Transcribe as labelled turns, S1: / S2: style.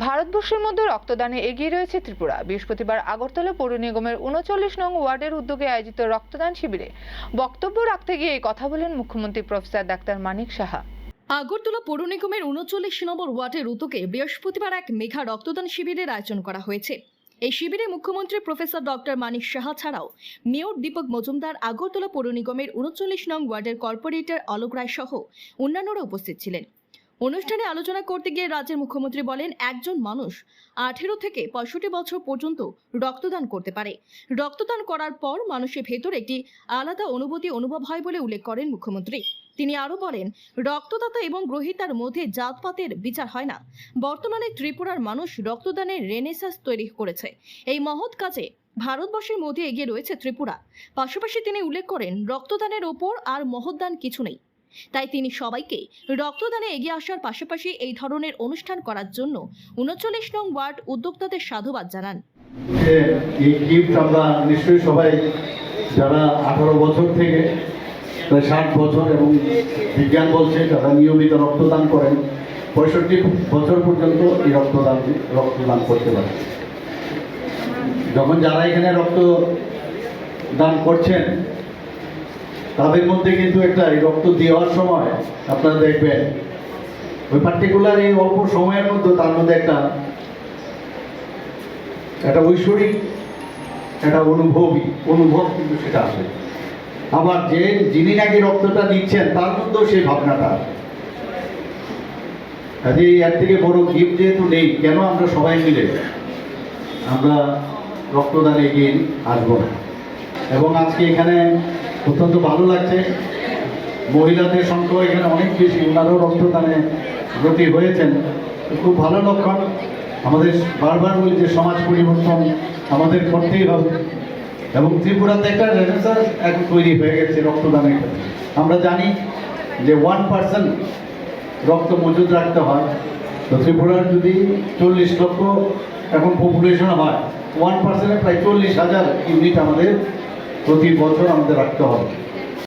S1: ভারতবর্ষের মধ্যে রক্তদানে এগিয়ে রয়েছে ত্রিপুরা। বৃহস্পতিবার আগরতলা পৌর নিগমের উনচল্লিশ নং ওয়ার্ডের উদ্যোগে আয়োজিত রক্তদান শিবিরে বক্তব্য রাখতে গিয়ে কথা বলেন মুখ্যমন্ত্রী প্রফেসর ডাক্তার মানিক সাহা।
S2: আগরতলা পৌর নিগমের উনচল্লিশ নম্বর ওয়ার্ডের উদ্যোগে বৃহস্পতিবার এক মেঘা রক্তদান শিবিরের আয়োজন করা হয়েছে। এই শিবিরে মুখ্যমন্ত্রী প্রফেসর ডক্টর মানিক সাহা ছাড়াও মেয়র দীপক মজুমদার, আগরতলা পৌর নিগমের উনচল্লিশ নং ওয়ার্ডের কর্পোরেটর অলোক রায় সহ অন্যান্যরা উপস্থিত ছিলেন। অনুষ্ঠানে আলোচনা করতে গিয়ে রাজ্যের মুখ্যমন্ত্রী বলেন, একজন মানুষ আঠেরো থেকে পঁয়ষট্টি বছর পর্যন্ত রক্তদান করতে পারে। রক্তদান করার পর মানুষের ভেতর একটি আলাদা অনুভূতি অনুভব হয় বলে উল্লেখ করেন মুখ্যমন্ত্রী। তিনি আরও বলেন, রক্তদাতা এবং গ্রহীতার মধ্যে জাতপাতের বিচার হয় না। বর্তমানে ত্রিপুরার মানুষ রক্তদানের রেনেসাস তৈরি করেছে। এই মহৎ কাজে ভারতবর্ষের মধ্যে এগিয়ে রয়েছে ত্রিপুরা। পাশাপাশি তিনি উল্লেখ করেন, রক্তদানের ওপর আর মহৎদান কিছু নেই। তাই তিনি সবাইকে রক্তদানে এগিয়ে আসার পাশাপাশি এই ধরনের অনুষ্ঠান করার জন্য উনচল্লিশ নং ওয়ার্ড উদ্যোক্তাদের সাধুবাদ জানান।
S3: যারা আঠারো বছর থেকে, প্রায় ষাট বছর এবং বিজ্ঞান বলছে যারা নিয়মিত রক্তদান করেন, পঁয়ষট্টি বছর পর্যন্ত এই রক্তদান রক্তদান করতে পারে। যখন যারা এখানে রক্ত দান করছেন তাদের মধ্যে কিন্তু একটা এই রক্ত দেওয়ার সময় আপনারা দেখবেন, ওই পার্টিকুলার এই অল্প সময়ের মধ্যে তার মধ্যে একটা একটা ঐশ্বরিক, একটা অনুভবই, অনুভব কিন্তু সেটা আসে। আবার যে যিনি নাকি রক্তটা দিচ্ছেন তার মধ্যেও সেই ভাবনাটা আসে। কাজে এর থেকে বড় গিফট যেহেতু নেই, কেন আমরা সবাই মিলে আমরা রক্তদানে এগিয়ে আসব না? এবং আজকে এখানে অত্যন্ত ভালো লাগছে। মহিলাদের সংখ্যা এখানে অনেক বেশি ওনারাও রক্তদানে ব্রতী হয়েছেন। খুব ভালো লক্ষণ। আমাদের বারবার বলি যে সমাজ পরিবর্তন আমাদের করতেই হবে। এবং ত্রিপুরাতে একটা রেনেসান্স এখন তৈরি হয়ে গেছে রক্তদানের আমরা জানি যে ওয়ান পার্সেন্ট রক্ত মজুদ রাখতে হয়। তো ত্রিপুরার যদি চল্লিশ লক্ষ এখন পপুলেশন হয় ওয়ান পার্সেন্টে প্রায় চল্লিশ হাজার ইউনিট আমাদের প্রতি বছর আমাদের রাখতে হবে।